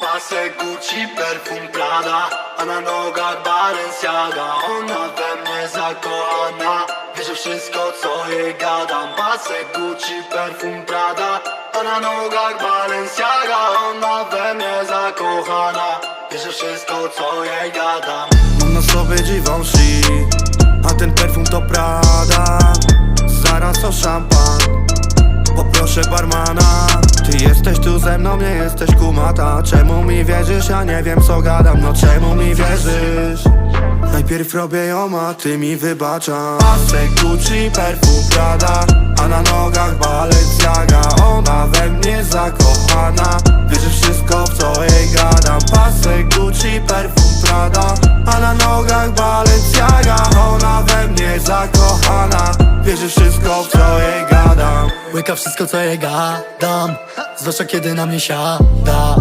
Pasek Gucci, perfum Prada A na nogach Balenciaga. Ona we mnie zakochana Wie, że wszystko co jej gadam. Pasek Gucci, perfum Prada A na nogach Balenciaga. Ona we mnie zakochana Wie, że wszystko co jej gadam. Mam na sobie Givenchy A ten perfum to Prada. Zaraz o szampan Poproszę barmana. Ty jesteś tu ze mną, nie jesteś kumata. Czemu mi wierzysz? Ja nie wiem co gadam. No czemu mi wierzysz? Najpierw robię ją, a ty mi wybacza. Pasek Gucci, perfum Prada. A na nogach Balenciaga. Ona we mnie zakochana. Wierzy wszystko w co jej gadam. Pasek Gucci, perfum Prada. A na nogach Balenciaga. Ona we mnie zakochana. Wierzy wszystko w co jej Łyka wszystko co jej gadam Zwłaszcza kiedy na mnie siada